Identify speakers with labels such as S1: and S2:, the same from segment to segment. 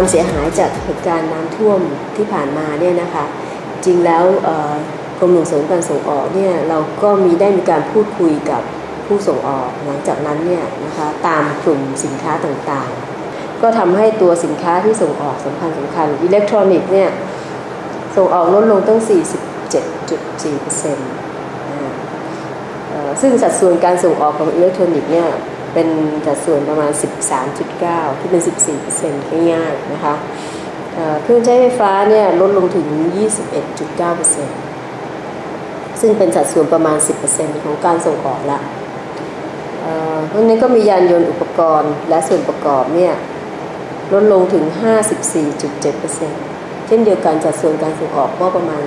S1: ความเสียหายจากเหตุการณ์น้ำท่วมที่ผ่านมาเนี่ยนะคะจริงแล้วกรมส่งเสริมการส่งออกเนี่ยเราก็มีได้มีการพูดคุยกับผู้ส่งออกหลังจากนั้นเนี่ยนะคะตามกลุ่มสินค้าต่างๆ ก็ทำให้ตัวสินค้าที่ส่งออกสำคัญสำคัญอิเล็กทรอนิกส์เนี่ยส่งออกลดลงตั้ง 47.4%นะซึ่งสัดส่วนการส่งออกของอิเล็กทรอนิกส์เนี่ย เป็นสัดส่วนประมาณ 13.9 ที่เป็น 14%ง่ายๆนะคะเครื่องใช้ไฟฟ้าเนี่ยลดลงถึง 21.9%ซึ่งเป็นสัดส่วนประมาณ 10%ของการส่งออกละเพราะนั้นก็มียานยนต์อุปกรณ์และส่วนประกอบเนี่ยลดลงถึง 54.7%เช่นเดียวกันสัดส่วนการส่งออกก็ประมาณ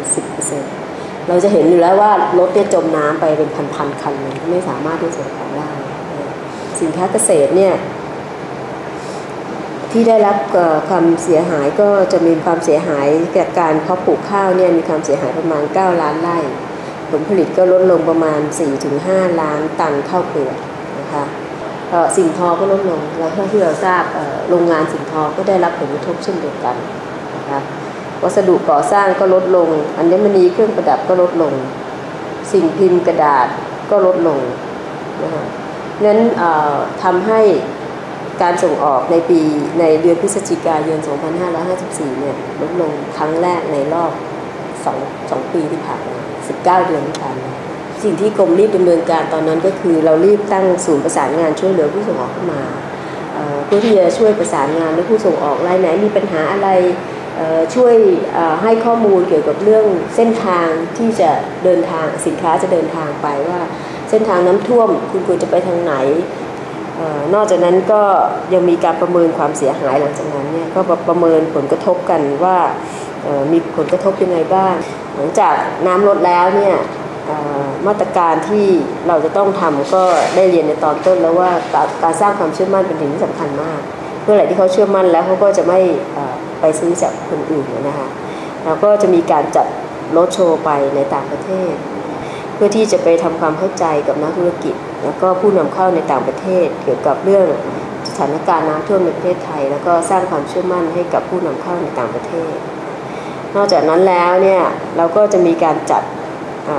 S1: 10%เราจะเห็นอยู่แล้วว่ารถเนี่ยจมน้ำไปเป็นพันๆคันเลยไม่สามารถที่จะส่งออกได้ สินค้าเกษตรเนี่ยที่ได้รับความเสียหายก็จะมีความเสียหายจากการเพาะปลูกข้าวเนี่ยมีความเสียหายประมาณ 9 ล้านไร่ผลผลิตก็ลดลงประมาณ 4-5 ล้านตันข้าวเปลือกนะคะสิ่งทอก็ลดลงแล้วที่เราทราบโรงงานสิ่งทอก็ได้รับผลกระทบเช่นเดียวกันนะคะวัสดุก่อสร้างก็ลดลง อัญมณีเครื่องประดับก็ลดลง สิ่งพิมพ์กระดาษก็ลดลงนะคะ นั้นทำให้การส่งออกในปีในเดือนพฤศจิกายน 2554 เนี่ยลดลงครั้งแรกในรอบ 2 2 ปีที่ผ่านมา19 เดือนที่ผ่านมาสิ่งที่กรมรีบดำเนินการตอนนั้นก็คือเรารีบตั้งศูนย์ประสานงานช่วยเหลือผู้ส่งออกขึ้นมาเพื่อที่จะช่วยประสานงานและผู้ส่งออกรายไหนมีปัญหาอะไรช่วยให้ข้อมูลเกี่ยวกับเรื่องเส้นทางที่จะเดินทางสินค้าจะเดินทางไปว่า เส้นทางน้ำท่วม คุณควรจะไปทางไหนนอกจากนั้นก็ยังมีการประเมินความเสียหายหลังจากนั้นเนี่ยก็ประเมินผลกระทบกันว่ามีผลกระทบยังไงบ้าง หลังจากน้ำลดแล้วเนี่ยมาตรการที่เราจะต้องทำก็ได้เรียนในตอนต้นแล้วว่าการสร้างความเชื่อมั่นเป็นสิ่งที่สำคัญมากเมื่อไหร่ที่เขาเชื่อมั่นแล้วเขาก็จะไม่ไปซื้อจากคนอื่นนะคะแล้วก็จะมีการจัดรถโชว์ไปในต่างประเทศ พื่อที่จะไปทำความเข้าใจกับนักธุรกิจ แล้วก็ผู้นำเข้าในต่างประเทศ เกี่ยวกับเรื่องสถานการณ์น้ำท่วมในประเทศไทย แล้วก็สร้างความเชื่อมั่นให้กับผู้นำเข้าในต่างประเทศ นอกจากนั้นแล้วเนี่ยเราก็จะมีการจัด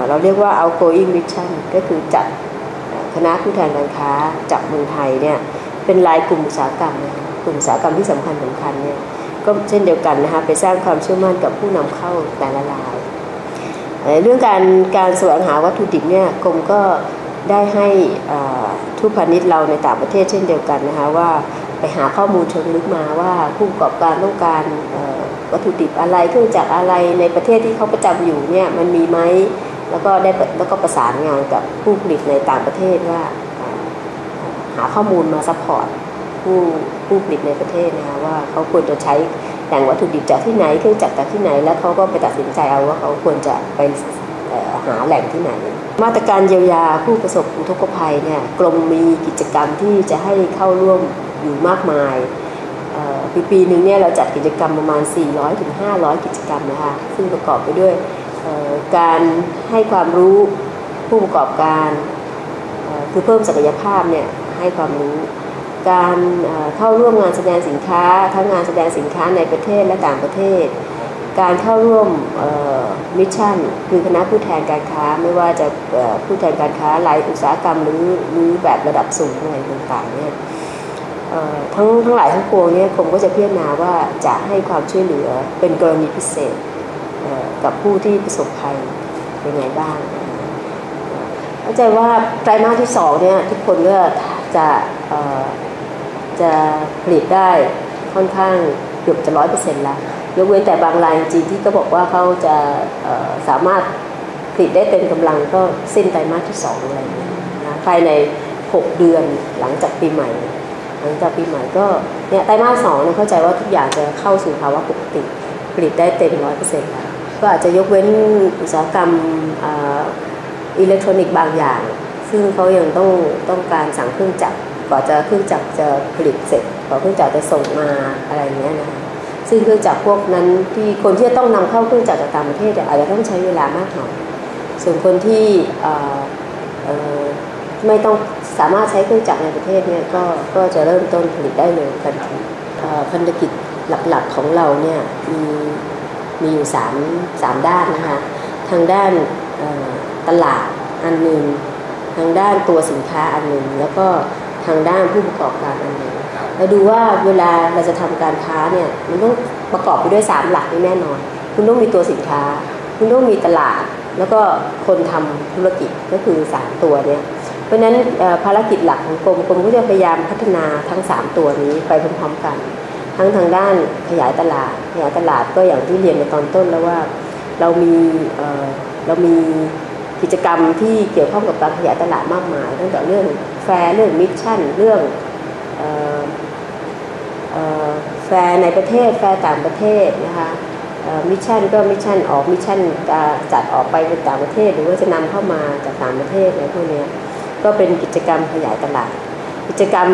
S1: เราเรียกว่า outgoing mission ก็คือจัดคณะผู้แทนการค้าจากเมืองไทยเนี่ยเป็นรายกลุ่มอุตสาหกรรมนะกลุ่มอุตสาหกรรมที่สำคัญสำคัญเนี่ยก็เช่นเดียวกันนะคะไปสร้างความเชื่อมั่นกับผู้นำเข้าแต่ละราย เรื่องการการแสวงหาวัตถุดิบเนี่ยกรมก็ได้ให้ทุพาณิชย์เราในต่างประเทศเช่นเดียวกันนะคะว่าไปหาข้อมูลเชิงลึกมาว่าผู้ประกอบการต้องการวัตถุดิบอะไรเครื่องจักรอะไรในประเทศที่เขาประจำอยู่เนี่ยมันมีไหมแล้วก็ได้แล้วก็ประสานงานกับผู้ผลิตในต่างประเทศว่า หาข้อมูลมาซัพพอร์ตผู้ผู้ผลิตในประเทศนะคะว่าเขาควรจะใช้ แหล่งวัตถุดิบจากที่ไหนเครื่องจักรจากที่ไหน แล้วเขาก็ไปตัดสินใจเอาว่าเขาควรจะไปหาแหล่งที่ไหน มาตรการเยียวยาผู้ประสบอุทกภัยเนี่ยกรมมีกิจกรรมที่จะให้เข้าร่วมอยู่มากมายปีปีหนึ่งเนี่ยเราจัดกิจกรรมประมาณ 400ถึง500 กิจกรรมนะคะซึ่งประกอบไปด้วยการให้ความรู้ผู้ประกอบการคือเพิ่มศักยภาพเนี่ยให้ความรู้ การเข้าร่วมงานแสดงสินค้า ทั้งงานแสดงสินค้าในประเทศและต่างประเทศ การเข้าร่วมมิชชั่น คือคณะผู้แทนการค้าไม่ว่าจะผู้แทนการค้ารายอุตสาหกรรมหรือหรือแบบระดับสูงอะไรต่างๆเนี่ยทั้งทั้งหลายทั้งปวงเนี่ยผมก็จะพิจารณาว่าจะให้ความช่วยเหลือเป็นกรณีพิเศษกับผู้ที่ประสบภัยยังไงบ้างเข้าใจว่าไตรมาสที่สองเนี่ยทุกคนก็ จะจะผลิตได้ค่อนข้างเกือบจะร้อยเปอร์เซ็นต์ละยกเว้นแต่บางรายจริงที่ก็บอกว่าเขาจะสามารถผลิตได้เต็มกำลังก็สิ้นไตรมาสที่สองอะไรอย่างเงี้ยนะภายใน 6 เดือนหลังจากปีใหม่ หลังจากปีใหม่ก็เนี่ยไตรมาสสองเนี่ยเข้าใจว่าทุกอย่างจะเข้าสู่ภาวะปกติ ผลิตได้เต็มร้อยเปอร์เซ็นต์แล้วก็อาจจะยกเว้นอุตสาหกรรมอิเล็กทรอนิกส์บางอย่าง ซึ่งเขายังต้องต้องการสั่งเครื่องจักรกว่าจะเครื่องจักรจะผลิตเสร็จกว่าเครื่องจักรจะส่งมาอะไรเงี้ยนะคะซึ่งเครื่องจักรพวกนั้นที่คนที่จะต้องนำเข้าเครื่องจักรจากต่างประเทศอาจจะต้องใช้เวลามากหน่อยส่วนคนที่ไม่ต้องสามารถใช้เครื่องจักรในประเทศเนี่ยก็ก็จะเริ่มต้นผลิตได้เลยทันทีพันธกิจหลักๆของเราเนี่ยมีมีอยู่สามสามด้านนะคะทางด้านตลาดอันหนึ่ง ทางด้านตัวสินค้าอันหนึ่งแล้วก็ทางด้านผู้ประกอบการอันหนึ่งเราดูว่าเวลาเราจะทำการค้าเนี่ยมันต้องประกอบไปด้วยสามหลักนี่แน่นอน คุณต้องมีตัวสินค้า คุณต้องมีตลาด แล้วก็คนทำธุรกิจก็คือสามตัวเนี่ยเพราะฉะนั้นเอ่อภารกิจหลักของกรมกรมก็จะพยายามพัฒนาทั้ง 3 ตัวนี้ไปพร้อมๆกัน ทั้งทางด้านขยายตลาดขยายตลาดก็อย่างที่เรียนในตอนต้นแล้วว่าเรามีเอ่อเรามี กิจกรรมที่เกี่ยวข้องกับการขยายตลาดมากมายตั้งแต่เรื่องแฟร์เรื่องมิชชั่นเรื่องออแฟร์ในประเทศแฟร์ต่างประเทศนะคะมิชชั่นก็มิชชั่นออกมิชชั่นจะจัดออกไปเป็นต่างประเทศ หรือว่าจะนำเข้ามาจากต่างประเทศอะไรพวกนี้ก็เป็นกิจกรรมขยายตลาด กิจกรรม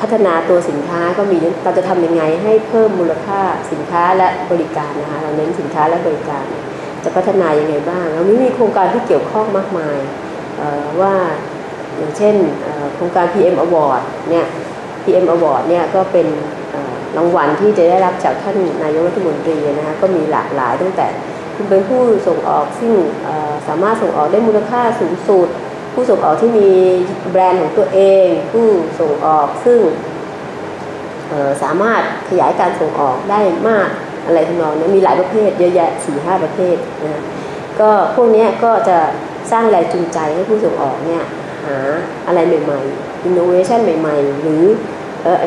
S1: พัฒนาตัวสินค้าก็มีเราจะทำยังไงให้เพิ่มมูลค่าสินค้าและบริการนะคะเราเน้นสินค้าและบริการ จะพัฒนายังไงบ้างเราไม่มีโครงการที่เกี่ยวข้องมากมายว่าอย่างเช่นโครงการ PM Award เนี่ย PM Award เนี่ยก็เป็นรางวัลที่จะได้รับจากท่านนายกรัฐมนตรีนะคะก็มีหลากหลายตั้งแต่คุณเป็นผู้ส่งออกซึ่งสามารถส่งออกได้มูลค่าสูงสุด ผู้ส่งออกที่มีแบรนด์ของตัวเอง ผู้ส่งออกซึ่งสามารถขยายการส่งออกได้มาก อะไรทำนองนี้มีหลายประเภทเยอะแยะสี่ห้าประเภทนะก็พวกนี้ก็จะสร้างแรงจูงใจให้ผู้ส่งออกเนี่ยหาอะไรใหม่ๆ innovation ใหม่ๆ หรือ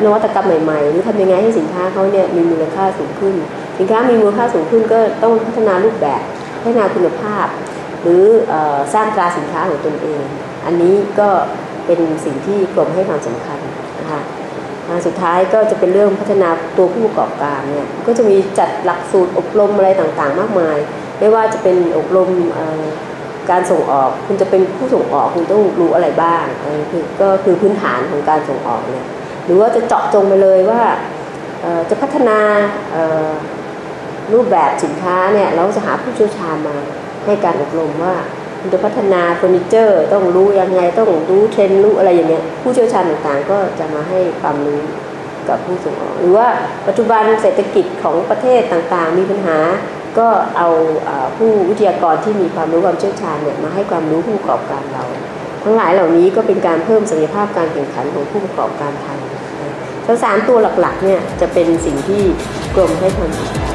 S1: นวัตกรรมใหม่ๆ หรือทำยังไงให้สินค้าเขาเนี่ยมีมูลค่าสูงขึ้น สินค้ามีมูลค่าสูงขึ้นก็ต้องพัฒนารูปแบบพัฒนาคุณภาพ หรืออสร้างตราสินค้าของตนเอง อันนี้ก็เป็นสิ่งที่กรมให้ความสำคัญนคะอัน สุดท้ายก็จะเป็นเรื่องพัฒนาตัวผู้ประกอบการเนี่ยก็จะมีจัดหลักสูตรอบรมอะไรต่างๆ มากมาย ไม่ว่าจะเป็นอบรมการส่งออก คุณจะเป็นผู้ส่งออกคุณต้องรู้อะไรบ้างคือก็คือพื้นฐานของการส่งออกเนี่ยหรือว่าจะเจาะจงไปเลยว่าจะพัฒนารูปแบบสินค้าเนี่ยเราจะหาผู้เชี่ยวชาญมาให้การอบรมว่า คุณจะพัฒนาเฟอร์นิเจอร์ต้องรู้ยังไงต้องรู้เทรนด์รู้อะไรอย่างเงี้ยผู้เชี่ยวชาญต่างๆ ก็จะมาให้ความรู้กับผู้ส่งออกหรือว่าปัจจุบันเศรษฐกิจของประเทศต่างๆ มีปัญหาก็เอาผู้วิทยากรที่มีความรู้ความเชี่ยวชาญเนี่ยมาให้ความรู้ผู้ประกอบการเรา ทั้งหลายเหล่านี้ก็เป็นการเพิ่มศักยภาพการแข่งขันของผู้ประกอบการไทยทั้งสามตัวหลักๆเนี่ยจะเป็นสิ่งที่กรมให้ความสำคัญ